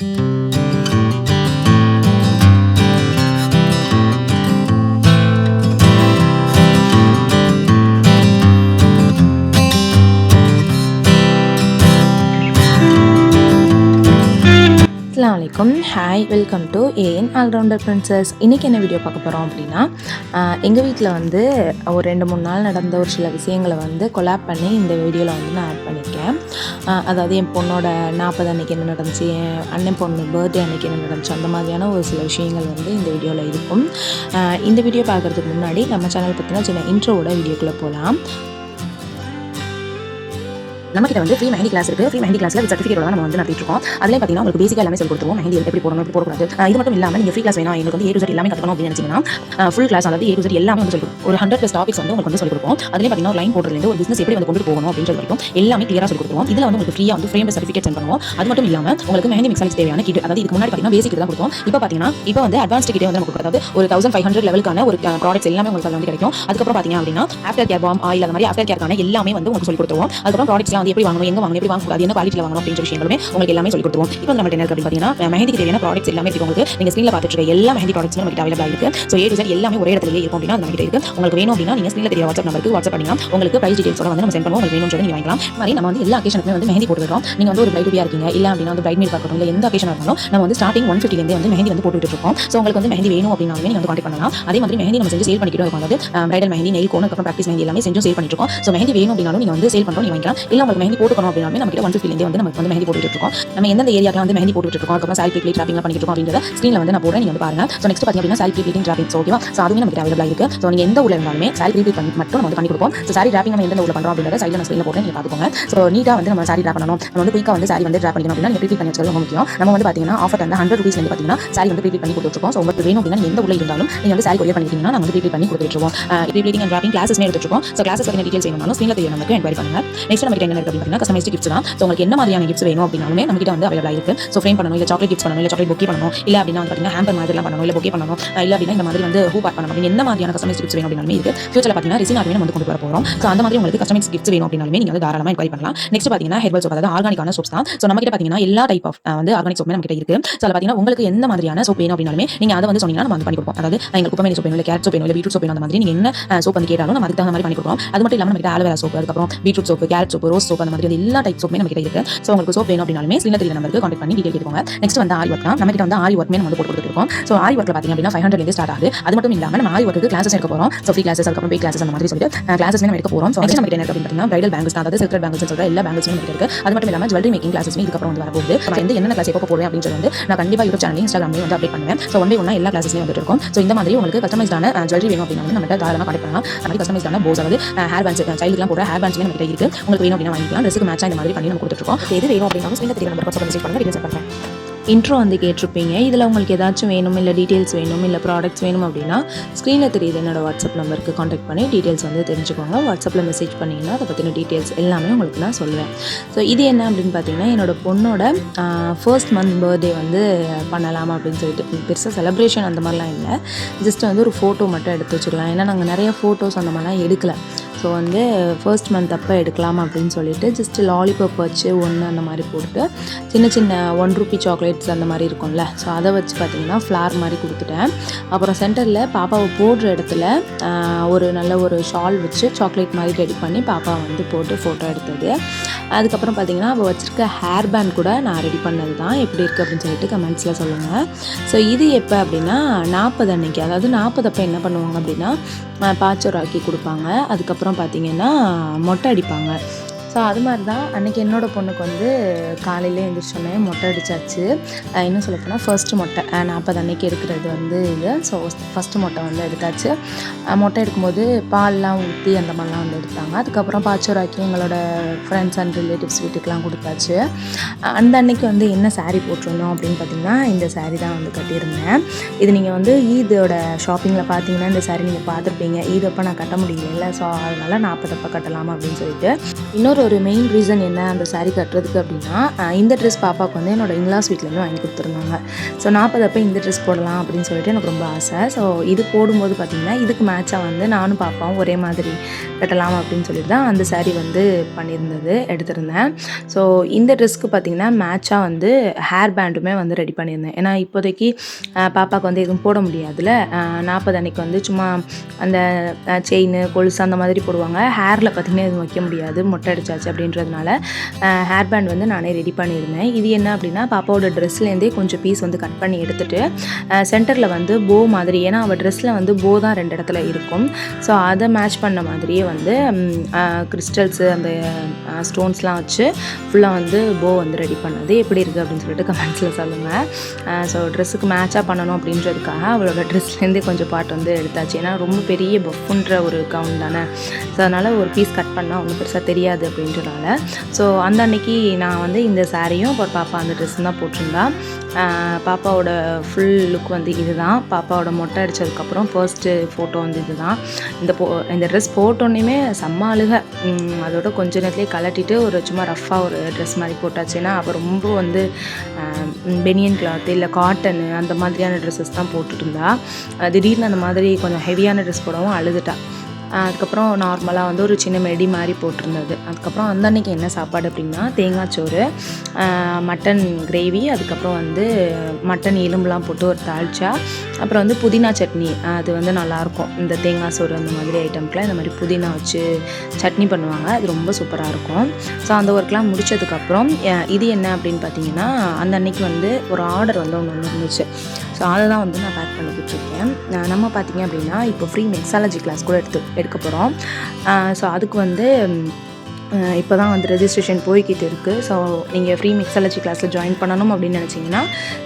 Thank you. வலைக்கும் hi welcome to A N allrounder princess இன்றைக்கி என்ன வீடியோ பார்க்க போகிறோம் அப்படின்னா எங்கள் வீட்டில் வந்து ஒரு ரெண்டு மூணு நாள் நடந்த ஒரு சில விஷயங்களை வந்து கொலாப் பண்ணி இந்த வீடியோவில் வந்து நான் ஆட் பண்ணியிருக்கேன் அதாவது என் பொண்ணோட நாற்பது அன்றைக்கி என்ன நடந்துச்சு என் அண்ணன் பொண்ணு பர்த்டே அன்னைக்கு என்ன நடந்துச்சு அந்த மாதிரியான ஒரு சில விஷயங்கள் வந்து இந்த வீடியோவில் இருக்கும். இந்த வீடியோ பார்க்குறதுக்கு முன்னாடி நம்ம சேனல் பற்றின சின்ன இன்ட்ரோவோட வீடியோக்குள்ளே போகலாம் நம்ம கிட்ட வந்து ஃப்ரீ மெஹந்தி கிளாஸ் இருக்கு. ஃப்ரீ மெஹந்தி கிளாஸ்ல சர்டிஃபிகேட் நம்ம வந்து நடத்திட்டு இருக்கோம் அதுல பாத்தீங்கன்னா உங்களுக்கு பேசிக்கா எல்லாமே சொல்லி கொடுத்துருவோம். மெஹந்தி எப்படி போடணும் எப்படி போடக்கூடாது. இது மட்டும் இல்லாமல் நீங்க ஃப்ரீ கிளாஸ் வேணும் எங்களுக்கு வந்து ஏ டு எல்லாமே கற்றுக்கணும் அப்படின்னு நினைச்சீங்கன்னா ஃபுல் கிளாஸ் அதாவது ஏ டு எல்லாமே வந்து சொல்லி ஒரு ஹண்ட்ரட் பிளஸ் டாபிக்ஸ் வந்து உங்களுக்கு வந்து சொல்லி கொடுப்போம். அதுல பாத்தீங்கன்னா லைன் போடுறதுல ஒரு பிசினஸ் எப்படி வந்து கொண்டு போகணும் அப்படின்றது வரைக்கும் எல்லாமே கிளியரா சொல்லி கொடுப்போம் இதுல வந்து உங்களுக்கு ஃப்ரீயா வந்து ஃப்ரேம் சர்டிஃபிகேட் சென்ட் பண்ணுவோம். அது மட்டும் இல்லாமல் உங்களுக்கு மெஹந்தி மிக்ஸ் தேவையான கிட் அதாவது இதுக்கு முன்னாடி பாத்தீங்கன்னா பேசிக் தான் கொடுத்தோம். இப்போ பாத்தீங்கன்னா இப்போ வந்து அட்வான்ஸ் கிட்டே வந்து நமக்கு அதாவது ஒரு தௌசண்ட் ஃபைவ் ஹண்ட்ரட் லெவலுக்கான ஒரு ப்ராடக்ட்ஸ் எல்லாமே உங்களுக்கு வந்து கிடைக்கும். அதுக்கப்புறம் பாத்தீங்க அப்படின்னா ஆஃப்டர் கேர் பாம் ஆயில் அந்த மாதிரி ஆஃப்டர் கேர்க்கான எல்லாமே வந்து உங்களுக்கு சொல்லி கொடுத்துருவோம். அதுக்கப்புறம் ப்ராடக்ட்ஸ்லாம் வந்து எப்படி வாங்கணும் எங்க வாங்கணும் எப்படி வாங்கக்கூடாது என்ன குவாலிட்டியில் வாங்கணும் அப்படின்ற விஷயங்களுமே உங்களுக்கு எல்லாமே சொல்லி கொடுத்துருவோம். இப்போ நம்ம என்ன அப்படின்னு பார்த்தீங்கன்னா மெஹந்திக்கு தேவையான ப்ராடக்ட்ஸ் எல்லாமே இருக்கு உங்களுக்கு? நீங்க ஸ்க்ரீனில் பார்த்துட்டு இருக்க எல்லா மெஹந்தி ப்ராடக்ட்ஸும் நமக்கு அவைலபிள் இருக்கு. ஸோ ஏ டு எல்லாமே ஒரே இடத்துல இருக்கும் அப்படின்னா அது நம்ம கிட்ட உங்களுக்கு வேணும் அப்படின்னா நீங்க ஸ்க்ரீனில் தெரிய வாட்ஸ்அப் நம்பருக்கு வாட்ஸ்அப் பண்ணிங்கன்னா உங்களுக்கு ப்ரைஸ் டீடைல்ஸோட வந்து நம்ம சென்ட் பண்ணுவோம். உங்களுக்கு வேணும்ன்றது நீங்க வாங்கலாம் மாதிரி நம்ம வந்து எல்லா அக்கேஷனுக்குமே வந்து மெஹந்தி போட்டு விடுறோம் நீங்க வந்து ஒரு பிரைட் இருக்கீங்க இல்ல அப்படின்னா வந்து பிரைட் மீட் பார்க்கணும் இல்ல எந்த அக்கேஷன் இருந்தாலும் நம்ம வந்து ஸ்டார்டிங் ஒன் ஃபிஃப்டிலேருந்து வந்து மெஹந்தி வந்து போட்டுட்டு இருக்கோம். ஸோ உங்களுக்கு வந்து மெஹந்தி வேணும் அப்படின்னாலுமே நீங்க வந்து கான்டெக்ட் பண்ணலாம். அதே மாதிரி மெஹந்தி நம்ம செஞ்சு சேல் பண்ணிக்கிட்டோம். இருக்கும் அதாவது பிரைடல் மெஹந்தி நெயில் கோன் அப்புறம் ப்ராக்டிஸ் மெஹந்தி எல்லாமே செஞ்சு சேல் பண்ணிட்டு இருக்கோம். ஸோ மெஹந்தி வேணும் அப்படின்னாலும் நீங்க வந்து சேல் பண்ணுறோம் நீங்க வாங்கிக்கலாம். இல்ல உங்களுக்கு மெஹந்தி போட்டுக்கணும் அப்படின்னா நம்ம கிட்ட ஒன் ஃபிஃப்டிலேருந்து வந்து நமக்கு வந்து மெஹந்தி போட்டுட்டு இருக்கோம். நம்ம எந்தெந்த ஏரியாவில் வந்து மெஹந்தி போட்டுட்டு இருக்கோம்? அதுக்கப்புறம் சாரி பிளேட் ட்ராப்பிங் பண்ணிட்டு இருக்கோம் அப்படின்றத ஸ்க்ரீனில் வந்து நான் போடுறேன். நீங்கள் வந்து பாருங்க. ஸோ நெக்ஸ்ட் பார்த்தீங்க அப்படின்னா சாரி ப்ளீட்டிங் ட்ராப்பிங் ஓகேவா ஸோ அதுவுமே நமக்கு அவைலபிள் இருக்கு ஸோ நீங்கள் எந்த ஊரில் இருந்தாலுமே சாரி பிளேட் பண்ணி மட்டும் நம்ம வந்து பண்ணி கொடுப்போம். ஸோ சாரி ட்ராப்பிங் நம்ம எந்த ஊரில் பண்ணுறோம் அப்படின்றத சைடில் நான் ஸ்க்ரீனில் போடுறேன். நீங்கள் பார்த்துக்கோங்க ஸோ நீட்டாக வந்து நம்ம சாரி ட்ராப் பண்ணணும். நம்ம வந்து குயிக்காக வந்து சாரி வந்து ட்ராப் பண்ணிக்கணும் அப்படின்னா நீங்கள் ப்ளீட் பண்ணி வச்சுக்கிறது ரொம்ப முக்கியம். நம்ம வந்து பார்த்தீங்கன்னா ஆஃபர் வந்து ஹண்ட்ரட் ருபீஸ்லேருந்து பார்த்தீங்கன்னா சாரி வந்து ப்ளீட் பண்ணி கொடுத்துருக்கோம் ஸோ உங்களுக்கு வேணும் அப்படின்னா எந்த ஊரில் இருந்தாலும் நீங்கள் வந்து சாரி கொரியர் பண்ணிக்கிட்டீங்கன்னா நாங்கள் வந்து ப்ளீட் பண்ணி கொடுத்துருவோம் ப்ளீட்டிங் அண்ட் ட்ராப்பிங் கிளாஸஸ் எடுத்துருக்கோம் ஸோ கிளாஸஸ் பற்றின டீட்டெயில்ஸ் வேணும்னாலும் ஸ்க்ரீனில் தெரியும் நமக்கு என்கொயரி பண்ணுங்க. நெக்ஸ்ட் நம்ம கிட்ட என்ன இருக்கு அப்படின்னா கஸ்டமைஸ்ட் கிஃப்ட்ஸ் தான். ஸோ உங்களுக்கு என்ன மாதிரியான கிஃப்ட்ஸ் வேணும் அப்படின்னாலுமே நம்ம கிட்ட வந்து அவைலபிள் இருக்கு. ஸோ ஃப்ரேம் பண்ணணும் இல்லை சாக்லேட் கிஃப்ட்ஸ் பண்ணணும் இல்லை சாக்லேட் பொக்கே பண்ணணும் இல்லை அப்படின்னா வந்து பார்த்தீங்கன்னா ஹேம்பர் மாதிரிலாம் பண்ணணும் இல்லை புக்கே பண்ணணும் இல்லை அப்படின்னா இந்த மாதிரி வந்து ஹூ பேக் பண்ணணும் அப்படின்னு என்ன மாதிரியான கஸ்டமைஸ் கிஃப்ட்ஸ் வேணும் அப்படின்னாலுமே இருக்கு. ஃபியூச்சரில் பார்த்தீங்கன்னா ரிசின் ஆர்மே வந்து கொண்டு வர போகிறோம் ஸோ அந்த மாதிரி உங்களுக்கு கஸ்டமைஸ் கிஃப்ட்ஸ் வேணும் அப்படின்னாலுமே நீங்கள் வந்து தாராளமாக என்கொயரி பண்ணலாம். நெக்ஸ்ட் பார்த்தீங்கன்னா ஹெர்பல் சோப் அதாவது ஆர்கானிக்கான சோப்ஸ் தான். ஸோ நம்ம கிட்ட பார்த்தீங்கன்னா எல்லா டைப் ஆஃப் வந்து ஆர்கானிக் சோப் நம்ம கிட்ட இருக்கு. ஸோ அதில் பார்த்தீங்கன்னா உங்களுக்கு என்ன மாதிரியான சோப் வேணும் அப்படின்னாலுமே நீங்கள் அதை வந்து சொன்னீங்கன்னா நம்ம வந்து பண்ணி கொடுப்போம். அதாவது எங்களுக்கு குப்பமேனி சோப் வேணும் இல்லை கேரட் சோப் வேணும் இல்லை பீட்ரூட் சோப் வேணும் அந்த மாதிரி நீங்கள் என்ன சோப் வந்து கேட்டாலும் நம்ம அதுக்கு தகுந்த மாதிரி பண்ணி கொடுப்போம் அது மட்டும் இல்லாமல் நம்ம கிட்ட ஆலோவேரா சோப் அதுக்கப்புறம் beetroot soap carrot soap rose soap அந்த மாதிரி எல்லா டைப் சோப்புமே நம்ம கிட்ட இருக்கு. ஸோ உங்களுக்கு சோப் வேணும் அப்படின்னாலுமே ஸ்க்ரீனில் தெரிய நம்பருக்கு கான்டெக்ட் பண்ணி டீடைல் கேட்டுக்கோங்க. நெக்ஸ்ட் வந்து ஆரி ஒர்க் தான் நம்ம கிட்ட வந்து ஆரி ஒர்க்மே நம்ம வந்து போட்டு கொடுத்துருக்கோம் ஸோ ஆரி ஒர்க்கில் பார்த்தீங்க அப்படின்னா ஃபைவ் ஹண்ட்ரட் ஸ்டார்ட் ஆகுது. அது மட்டும் இல்லாமல் நம்ம ஆரி ஒர்க்கு கிளாஸஸ் எடுக்க போகிறோம் ஸோ ஃப்ரீ கிளாஸஸ் அதுக்கப்புறம் பே கிளாஸஸ் அந்த மாதிரி சொல்லிட்டு கிளாஸஸ் நம்ம எடுக்க போகிறோம் ஸோ நம்ம கிட்ட என்ன இருக்கு அப்படின்னு பார்த்தீங்கன்னா பிரைடல் பேங்கிள்ஸ் அதாவது சில்கர் பேங்கிள்ஸ் சொல்கிற எல்லா பேங்கிள்ஸும் நம்ம கிட்ட இருக்கு. அது மட்டும் இல்லாமல் ஜுவல்லரி மேக்கிங் கிளாஸஸ்மே இதுக்கப்புறம் வந்து வரப்போகுது. வந்து என்னென்ன கிளாஸ் எப்போ போடுவேன் அப்படின்னு சொல்லி வந்து நான் கண்டிப்பாக யூடியூப் சேனல் இன்ஸ்டாகிராமே வந்து அப்டேட் பண்ணுவேன். ஸோ ஒன் பை ஒன்னா எல்லா கிளாஸஸ்லையும் வந்துட்டு இருக்கும் ஸோ இந்த மாதிரி உங்களுக்கு கஸ்டமைஸ்டான ஜுவல்லரி வேணும் அப்படின்னா வந்து நம்ம தாராளமாக கான்டெக்ட் பண்ணலாம் நம்ம கஸ்டமைஸ்டான போஸ் அதாவது ஹேர் பேண்ட்ஸ் சைல்டுலாம் போடுற ஹேர் பேண்ட்ஸ்மே நம்ம கிட்ட இருக்கு. உங்களுக்கு வேணும் அப்படின்னா வாங்கிக்கலாம் ட்ரெஸ்க்கு மேட்சாக இந்த மாதிரி பண்ணி நம்ம கொடுத்துருக்கோம் எது வேணும் அப்படின்னா ஸ்க்ரீனில் தெரிய நம்பர் பக்கம் மெசேஜ் பண்ணுங்க. டீடைல்ஸ் பண்ணுறேன் இன்ட்ரோ வந்து கேட்டிருப்பீங்க. இதில் உங்களுக்கு ஏதாச்சும் வேணும் இல்லை டீட்டெயில்ஸ் வேணும் இல்லை ப்ராடக்ட்ஸ் வேணும் அப்படின்னா ஸ்க்ரீனில் தெரியுது என்னோட வாட்ஸ்அப் நம்பருக்கு காண்டாக்ட் பண்ணி டீட்டெயில்ஸ் வந்து தெரிஞ்சுக்கோங்க. வாட்ஸ்அப்பில் மெசேஜ் பண்ணிங்கன்னா அதை பற்றின டீட்டெயில்ஸ் எல்லாமே உங்களுக்கு நான் சொல்லுவேன். ஸோ இது என்ன அப்படின்னு பார்த்தீங்கன்னா என்னோட பொண்ணோட ஃபர்ஸ்ட் மந்த் பர்த்டே வந்து பண்ணலாம் அப்படின்னு சொல்லிட்டு பெருசாக செலப்ரேஷன் அந்த மாதிரிலாம் இல்லை. ஜஸ்ட் வந்து ஒரு ஃபோட்டோ மட்டும் எடுத்து வச்சுக்கலாம் ஏன்னா நாங்கள் நிறைய ஃபோட்டோஸ் அந்த மாதிரிலாம் எடுக்கலை. ஸோ வந்து ஃபர்ஸ்ட் மந்த் அப்போ எடுக்கலாம் அப்படின்னு சொல்லிட்டு ஜஸ்ட் லாலிபப் வச்சு ஒன்று அந்த மாதிரி போட்டு சின்ன சின்ன ஒன் ருபி சாக்லேட்ஸ் அந்த மாதிரி இருக்கும்ல. ஸோ அதை வச்சு பார்த்தீங்கன்னா ஃப்ளார் மாதிரி கொடுத்துட்டேன். அப்புறம் சென்டரில் பாப்பாவை போடுற இடத்துல ஒரு நல்ல ஒரு ஷால் வச்சு சாக்லேட் மாதிரி ரெடி பண்ணி பாப்பா வந்து போட்டு ஃபோட்டோ எடுத்தது. அதுக்கப்புறம் பார்த்தீங்கன்னா அவள் வச்சுருக்க ஹேர் பேண்ட் கூட நான் ரெடி பண்ணது தான் எப்படி இருக்குது அப்படின்னு சொல்லிட்டு கமெண்ட்ஸில் சொல்லுங்கள் ஸோ இது எப்போ அப்படின்னா நாற்பது அன்னைக்கு. அதாவது நாற்பது அப்போ என்ன பண்ணுவாங்க அப்படின்னா பாச்சோர் ஆக்கி கொடுப்பாங்க. அதுக்கப்புறம் பார்த்தீங்கன்னா மொட்டை அடிப்பாங்க. ஸோ அது மாதிரி தான் அன்றைக்கி என்னோடய பொண்ணுக்கு வந்து காலையில் எழுந்திரிச்சோன்னே மொட்டை அடித்தாச்சு இன்னும் இன்னும் சொல்லப்போனால் ஃபர்ஸ்ட் மொட்டை நாற்பது அன்னைக்கு எடுக்கிறது வந்து இது. ஸோ ஃபஸ்ட்டு மொட்டை வந்து எடுத்தாச்சு. மொட்டை எடுக்கும்போது பால்லாம் ஊற்றி அந்த மாதிரிலாம் வந்து எடுத்தாங்க. அதுக்கப்புறம் பாச்சோராக்கி எங்களோட ஃப்ரெண்ட்ஸ் அண்ட் ரிலேட்டிவ்ஸ் வீட்டுக்கெலாம் கொடுத்தாச்சு. அந்த அன்னைக்கு வந்து என்ன சாரீ போட்டிருந்தோம் அப்படின்னு பார்த்தீங்கன்னா இந்த சாரீ தான் வந்து கட்டியிருந்தேன். இது நீங்கள் வந்து ஈதோட ஷாப்பிங்கில் பார்த்தீங்கன்னா இந்த சாரீ நீங்கள் பார்த்துருப்பீங்க. ஈத் அப்போ நான் கட்ட முடியல ஸோ அதனால் நாற்பது அப்போ கட்டலாமா அப்படின்னு சொல்லிட்டு. இன்னொரு இன்னொரு ஒரு மெயின் ரீசன் என்ன அந்த சாரீ கட்டுறதுக்கு அப்படின்னா இந்த ட்ரெஸ் பாப்பாவுக்கு வந்து என்னோட இங்கிலாஸ் வீட்லேருந்து வாங்கி கொடுத்துருந்தாங்க. ஸோ நாற்பது அப்போ இந்த ட்ரெஸ் போடலாம் அப்படின்னு சொல்லிட்டு எனக்கு ரொம்ப ஆசை. ஸோ இது போடும்போது பார்த்தீங்கன்னா இதுக்கு மேட்சாக வந்து நானும் பாப்பாவும் ஒரே மாதிரி கட்டலாம் அப்படின்னு சொல்லிட்டு தான் அந்த சாரீ வந்து பண்ணியிருந்தது எடுத்திருந்தேன். ஸோ இந்த ட்ரெஸ்க்கு பார்த்தீங்கன்னா மேட்சாக வந்து ஹேர் பேண்டுமே வந்து ரெடி பண்ணியிருந்தேன். ஏன்னா இப்போதைக்கு பாப்பாவுக்கு வந்து எதுவும் போட முடியாதுல்ல. நாற்பது அன்னைக்கு வந்து சும்மா அந்த செயின் கொலுசு அந்த மாதிரி போடுவாங்க. ஹேரில் பார்த்திங்கன்னா எதுவும் வைக்க முடியாது. மொட்டை அடிச்சு அடிச்சாச்சு அப்படின்றதுனால ஹேர் பேண்ட் வந்து நானே ரெடி பண்ணியிருந்தேன். இது என்ன அப்படின்னா பாப்பாவோட ட்ரெஸ்லேருந்தே கொஞ்சம் பீஸ் வந்து கட் பண்ணி எடுத்துட்டு சென்டரில் வந்து போ மாதிரி ஏன்னா அவள் ட்ரெஸ்ஸில் வந்து போ தான் ரெண்டு இடத்துல இருக்கும். ஸோ அதை மேட்ச் பண்ண மாதிரியே வந்து கிறிஸ்டல்ஸு அந்த ஸ்டோன்ஸ்லாம் வச்சு ஃபுல்லாக வந்து போ வந்து ரெடி பண்ணது. எப்படி இருக்குது அப்படின்னு சொல்லிட்டு கமெண்ட்ஸில் சொல்லுங்கள் ஸோ ட்ரெஸ்ஸுக்கு மேட்சாக பண்ணணும் அப்படின்றதுக்காக அவளோட ட்ரெஸ்லேருந்தே கொஞ்சம் பாட்டு வந்து எடுத்தாச்சு. ஏன்னா ரொம்ப பெரிய பஃப்ன்ற ஒரு கவுன் தானே. ஸோ அதனால் ஒரு பீஸ் கட் பண்ணால் ஒன்றும் பெருசாக தெரியாது அப்படின்றனால ஸோ அந்த அன்னைக்கு நான் வந்து இந்த சாரியும் அப்புறம் பாப்பா அந்த ட்ரெஸ்ஸும் தான் போட்டிருந்தா. பாப்பாவோட ஃபுல் லுக் வந்து இதுதான். பாப்பாவோட மொட்டை அடித்ததுக்கப்புறம் ஃபர்ஸ்ட்டு ஃபோட்டோ வந்து இதுதான். இந்த போ இந்த ட்ரெஸ் போட்டோன்னே செம்ம அழுக. அதோட கொஞ்ச நேரத்துலேயே கலட்டிட்டு ஒரு சும்மா ரஃப்பாக ஒரு ட்ரெஸ் மாதிரி போட்டாச்சு. ஏன்னா அப்போ ரொம்ப வந்து பெனியன் கிளாத்து இல்லை காட்டனு அந்த மாதிரியான ட்ரெஸ்ஸஸ் தான் போட்டுட்டு இருந்தா. திடீர்னு அந்த மாதிரி கொஞ்சம் ஹெவியான ட்ரெஸ் போடவும் அழுதுட்டா. அதுக்கப்புறம் நார்மலாக வந்து ஒரு சின்ன மெடி மாதிரி போட்டிருந்தது. அதுக்கப்புறம் அந்த அன்னைக்கு என்ன சாப்பாடு அப்படின்னா தேங்காய் சோறு மட்டன் கிரேவி அதுக்கப்புறம் வந்து மட்டன் எலும்புலாம் போட்டு ஒரு தாளிச்சா அப்புறம் வந்து புதினா சட்னி. அது வந்து நல்லாயிருக்கும். இந்த தேங்காய் சோறு அந்த மாதிரி ஐட்டம்க்குலாம் இந்த மாதிரி புதினா வச்சு சட்னி பண்ணுவாங்க. அது ரொம்ப சூப்பராக இருக்கும். ஸோ அந்த ஒர்க்லாம் முடித்ததுக்கப்புறம் இது என்ன அப்படின்னு பார்த்தீங்கன்னா அந்த அன்னைக்கு வந்து ஒரு ஆர்டர் வந்து ஒன்று ஒன்று இருந்துச்சு. ஸோ அதை தான் வந்து நான் பேக் பண்ணிக்கிட்டு இருக்கேன். நம்ம பார்த்தீங்க அப்படின்னா இப்போ ஃப்ரீ மெக்ஸாலஜி கிளாஸ் கூட எடுத்து எடுக்க போகிறோம் ஸோ அதுக்கு வந்து இப்போ தான் வந்து ரெஜிஸ்ட்ரேஷன் போய்கிட்டு இருக்குது ஸோ நீங்கள் ஃப்ரீ மிக்ஸாலஜி கிளாஸில் ஜாயின் பண்ணணும் அப்படின்னு நினச்சிங்கன்னா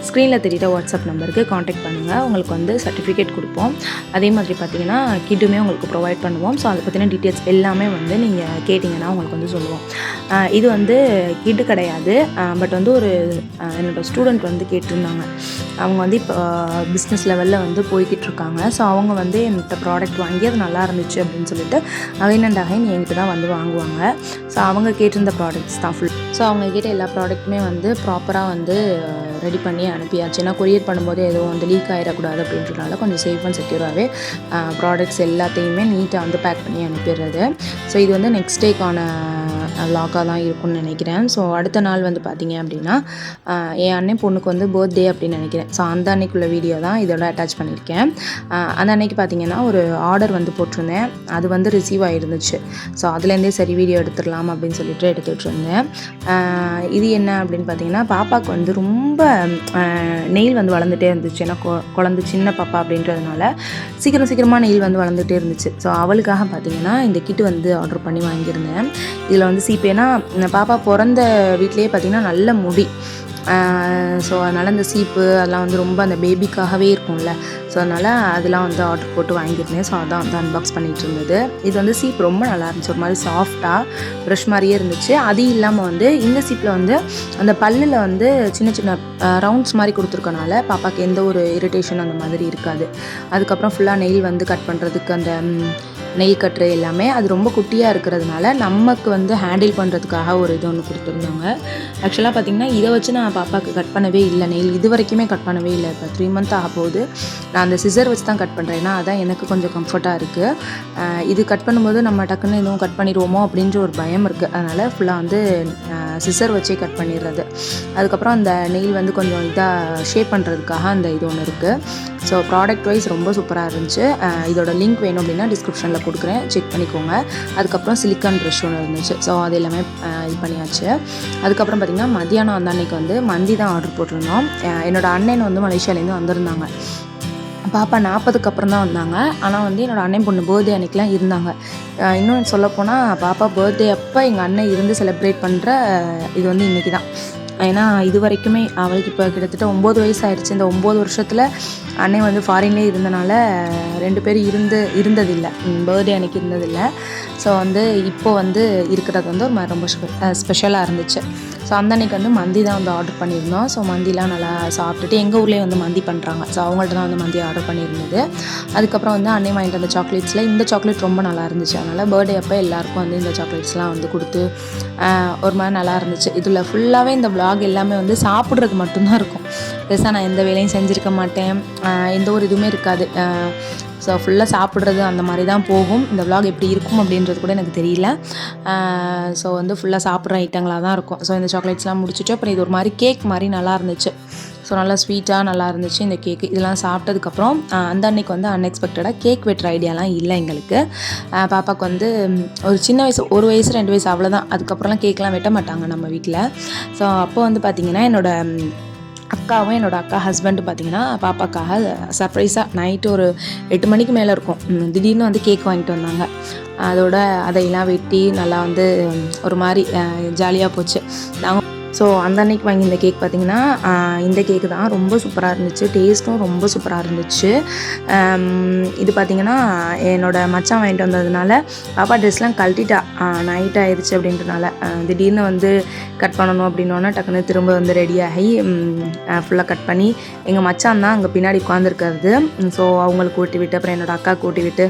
ஸ்க்ரீனில் தெரியிற வாட்ஸ்அப் நம்பருக்கு காண்டாக்ட் பண்ணுங்கள் உங்களுக்கு வந்து சர்டிஃபிகேட் கொடுப்போம். அதே மாதிரி பார்த்தீங்கன்னா கிட்டுமே உங்களுக்கு ப்ரொவைட் பண்ணுவோம். ஸோ அதை பற்றின டீட்டெயில்ஸ் எல்லாமே வந்து நீங்கள் கேட்டிங்கன்னா உங்களுக்கு வந்து சொல்லுவோம். இது வந்து கிட்டு கிடையாது. பட் வந்து ஒரு என்னோடய என்னோட ஸ்டூடெண்ட் வந்து கேட்டிருந்தாங்க. அவங்க வந்து இப்போ பிஸ்னஸ் லெவலில் வந்து போய்கிட்டு இருக்காங்க. ஸோ அவங்க வந்து என்கிட்ட ப்ராடக்ட் வாங்கி அது நல்லா இருந்துச்சு அப்படின்னு சொல்லிட்டு அகைன் அண்ட் அகைன் என்கிட்ட தான் வந்து வாங்குவாங்க. ஸோ அவங்க கேட்டிருந்த ப்ராடக்ட்ஸ் தான் ஃபுல் ஸோ அவங்க கேட்ட எல்லா ப்ராடக்ட்டுமே வந்து ப்ராப்பராக வந்து uh, ரெடி பண்ணி அனுப்பியாச்சு. ஏன்னா கொரியர் பண்ணும்போது எதுவும் வந்து லீக் ஆகிடக்கூடாது அப்படின்றனால கொஞ்சம் சேஃப் அண்ட் செக்யூராகவே ப்ராடக்ட்ஸ் எல்லாத்தையுமே நீட்டாக வந்து பேக் பண்ணி அனுப்பிடுறது. ஸோ இது வந்து நெக்ஸ்ட் டேக்கான லாக்காக தான் இருக்கும்னு நினைக்கிறேன். ஸோ அடுத்த நாள் வந்து பார்த்தீங்க அப்படின்னா என் அண்ணன் பொண்ணுக்கு வந்து பர்த்டே அப்படின்னு நினைக்கிறேன். ஸோ அந்த அன்னைக்குள்ள வீடியோ தான் இதோட அட்டாச் பண்ணியிருக்கேன். அந்த அன்னைக்கு பார்த்தீங்கன்னா ஒரு ஆர்டர் வந்து போட்டிருந்தேன். அது வந்து ரிசீவ் ஆகிருந்துச்சு ஸோ அதுலேருந்தே சரி வீடியோ எடுத்துடலாம் அப்படின்னு சொல்லிட்டு எடுத்துகிட்டு இருந்தேன் இது என்ன அப்படின்னு பார்த்தீங்கன்னா பாப்பாவுக்கு வந்து ரொம்ப நெயில் வந்து வளர்ந்துட்டே இருந்துச்சு. ஏன்னா கொ- சின்ன பாப்பா அப்படின்றதுனால சீக்கிரம் சீக்கிரமாக நெயில் வந்து வளர்ந்துட்டே இருந்துச்சு. ஸோ அவளுக்காக பார்த்தீங்கன்னா இந்த கிட்டு வந்து ஆர்டர் பண்ணி வாங்கியிருந்தேன். இதில் வந்து சீப்பேனா பாப்பா பிறந்த வீட்லேயே பார்த்தீங்கன்னா நல்ல முடி. ஸோ அதனால் அந்த சீப்பு அதெல்லாம் வந்து ரொம்ப அந்த பேபிக்காகவே இருக்கும்ல. ஸோ அதனால் அதெல்லாம் வந்து ஆர்டர் போட்டு வாங்கியிருந்தேன். ஸோ அதான் வந்து அன்பாக்ஸ் பண்ணிகிட்டு இருந்தது இது வந்து சீப் ரொம்ப நல்லா இருந்துச்சு. ஒரு மாதிரி சாஃப்டாக ப்ரஷ் மாதிரியே இருந்துச்சு. அது இல்லாமல் வந்து இந்த சீப்பில் வந்து அந்த பல்லில் வந்து சின்ன சின்ன ரவுண்ட்ஸ் மாதிரி கொடுத்துருக்கனால பாப்பாவுக்கு எந்த ஒரு இரிட்டேஷன் அந்த மாதிரி இருக்காது. அதுக்கப்புறம் ஃபுல்லாக நெயில் வந்து கட் பண்ணுறதுக்கு அந்த நெய் கட்டுற எல்லாமே. அது ரொம்ப குட்டியாக இருக்கிறதுனால நமக்கு வந்து ஹேண்டில் பண்ணுறதுக்காக ஒரு இது ஒன்று கொடுத்துருந்தாங்க. ஆக்சுவலாக பார்த்தீங்கன்னா இதை வச்சு நான் பாப்பாவுக்கு கட் பண்ணவே இல்லை. நெயில் இது வரைக்குமே கட் பண்ணவே இல்லை. இப்போ த்ரீ மந்த் ஆக போகுது. நான் அந்த சிசர் வச்சு தான் கட் பண்ணுறேன் ஏன்னா அதான் எனக்கு கொஞ்சம் கம்ஃபர்ட்டாக இருக்குது இது கட் பண்ணும்போது நம்ம டக்குன்னு எதுவும் கட் பண்ணிடுவோமோ அப்படின்ற ஒரு பயம் இருக்குது அதனால் ஃபுல்லாக வந்து சிசர் வச்சே கட் பண்ணிடுறது. அதுக்கப்புறம் அந்த நெயில் வந்து கொஞ்சம் இதாக ஷேப் பண்ணுறதுக்காக அந்த இது ஒன்று இருக்குது ஸோ ப்ராடக்ட் வைஸ் ரொம்ப சூப்பராக இருந்துச்சு. இதோட லிங்க் வேணும் அப்படின்னா டிஸ்கிரிப்ஷனில் கொடுக்குறேன். செக் பண்ணிக்கோங்க. அதுக்கப்புறம் சிலிக்கான் ப்ரஷ் ஒன்று இருந்துச்சு. ஸோ அது எல்லாமே இது பண்ணியாச்சு. அதுக்கப்புறம் பார்த்திங்கன்னா மதியானம் அந்த அன்னைக்கு வந்து மந்தி தான் ஆர்டர் போட்டிருந்தோம். என்னோடய அண்ணன் வந்து மலேசியாலேருந்து வந்திருந்தாங்க. பாப்பா நாற்பதுக்கு அப்புறம் தான் வந்தாங்க. ஆனால் வந்து என்னோடய அண்ணன் பொண்ணு பர்த்டே அன்னைக்கெலாம் இருந்தாங்க. இன்னும் சொல்லப்போனால் பாப்பா பர்த்டே அப்போ எங்கள் அண்ணன் இருந்து செலிப்ரேட் பண்ணுற இது வந்து இன்றைக்கி தான் ஏன்னா இது வரைக்குமே அவளுக்கு இப்போ கிட்டத்தட்ட ஒம்பது வயசு ஆயிடுச்சு. இந்த ஒம்பது வருஷத்தில் அண்ணன் வந்து ஃபாரின்லேயே இருந்தனால ரெண்டு பேரும் இருந்து இருந்ததில்லை. பர்த்டே அன்னைக்கு இருந்ததில்லை. ஸோ வந்து இப்போ வந்து இருக்கிறது வந்து ஒரு ரொம்ப ஸ்பெஷலாக இருந்துச்சு. ஸோ அந்த அன்னைக்கு வந்து மந்தி தான் வந்து ஆர்டர் பண்ணியிருந்தோம். ஸோ மந்திலாம் நல்லா சாப்பிட்டுட்டு எங்கள் ஊர்லேயே வந்து மந்தி பண்ணுறாங்க ஸோ அவங்கள்ட்ட தான் வந்து மந்தி ஆர்டர் பண்ணியிருந்தது. அதுக்கப்புறம் வந்து அன்னை வாங்கிட்டு வந்த சாக்லேட்ஸில் இந்த சாக்லேட் ரொம்ப நல்லா இருந்துச்சு. அதனால் பர்த்டே அப்போ எல்லாருக்கும் வந்து இந்த சாக்லேட்ஸ்லாம் வந்து கொடுத்து ஒரு மாதிரி நல்லா இருந்துச்சு. இதில் ஃபுல்லாகவே இந்த vlog எல்லாமே வந்து சாப்பிட்றது மட்டும்தான் இருக்கும். பெருசாக நான் எந்த வேலையும் செஞ்சுருக்க மாட்டேன். எந்த ஒரு இதுவுமே இருக்காது. ஸோ ஃபுல்லாக சாப்பிட்றது அந்த மாதிரி தான் போகும். இந்த விலாக் எப்படி இருக்கும் அப்படின்றது கூட எனக்கு தெரியல. ஸோ வந்து ஃபுல்லாக சாப்பிட்ற ஐட்டங்களாக தான் இருக்கும். ஸோ இந்த சாக்லேட்ஸ்லாம் முடிச்சுட்டு அப்புறம் இது ஒரு மாதிரி கேக் மாதிரி நல்லா இருந்துச்சு. ஸோ நல்லா ஸ்வீட்டாக நல்லா இருந்துச்சு இந்த கேக்கு இதெல்லாம் சாப்பிட்டதுக்கப்புறம் அந்த அன்னைக்கு வந்து அன்எக்ஸ்பெக்டடாக கேக் வெட்டுற ஐடியாலாம் இல்லை எங்களுக்கு. பாப்பாவுக்கு வந்து ஒரு சின்ன வயசு ஒரு வயசு ரெண்டு வயசு அவ்வளோதான் அதுக்கப்புறம்லாம் கேக்லாம் வெட்ட மாட்டாங்க நம்ம வீட்டில் ஸோ அப்போ வந்து பார்த்திங்கன்னா என்னோடய அக்காவும் என்னோட அக்கா ஹஸ்பண்டு பார்த்தீங்கன்னா பாப்பாக்காக சர்ப்ரைஸாக நைட்டு ஒரு எட்டு மணிக்கு மேலே இருக்கும். திடீர்னு வந்து கேக் வாங்கிட்டு வந்தாங்க. அதோட அதையெல்லாம் வெட்டி நல்லா வந்து ஒரு மாதிரி ஜாலியாக போச்சு. நாங்கள் ஸோ அந்த அன்னைக்கு இந்த கேக் பார்த்திங்கன்னா இந்த கேக்கு தான். ரொம்ப சூப்பராக இருந்துச்சு. டேஸ்ட்டும் ரொம்ப சூப்பராக இருந்துச்சு. இது பார்த்திங்கன்னா என்னோடய மச்சான் வாங்கிட்டு வந்ததுனால பாப்பா ட்ரெஸ்லாம் கழட்டிட்டா. நைட் ஆயிடுச்சு அப்படின்றனால திடீர்னு வந்து கட் பண்ணணும் அப்படின்னோன்னா டக்குன்னு திரும்ப வந்து ரெடியாகி ஃபுல்லாக கட் பண்ணி எங்கள் மச்சான் தான் அங்கே பின்னாடி உட்காந்துருக்கிறது ஸோ அவங்களுக்கு கூட்டி விட்டு அப்புறம் என்னோட அக்காவுக்கு கூட்டி விட்டு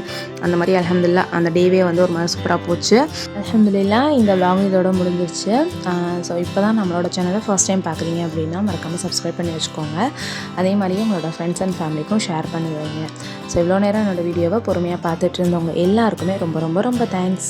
அந்த மாதிரி அலமதுல்லா அந்த டேவே வந்து ஒரு மாதிரி சூப்பராக போச்சு. அலமதுல்லா இந்த vlog இதோட முடிஞ்சிருச்சு. ஸோ இப்போ தான் நம்ம நம்மளோட சேனலை ஃபஸ்ட் டைம் பார்க்குறீங்க அப்படின்னா மறக்காமல் சப்ஸ்கிரைப் பண்ணி வச்சுக்கோங்க. அதே மாதிரியே உங்களோட ஃப்ரெண்ட்ஸ் அண்ட் ஃபேமிலிக்கும் ஷேர் பண்ணி வைங்க. ஸோ இவ்வளோ நேரம் என்னோட வீடியோவை பொறுமையாக பார்த்துட்டு இருந்தவங்க எல்லாருக்குமே ரொம்ப ரொம்ப ரொம்ப தேங்க்ஸ்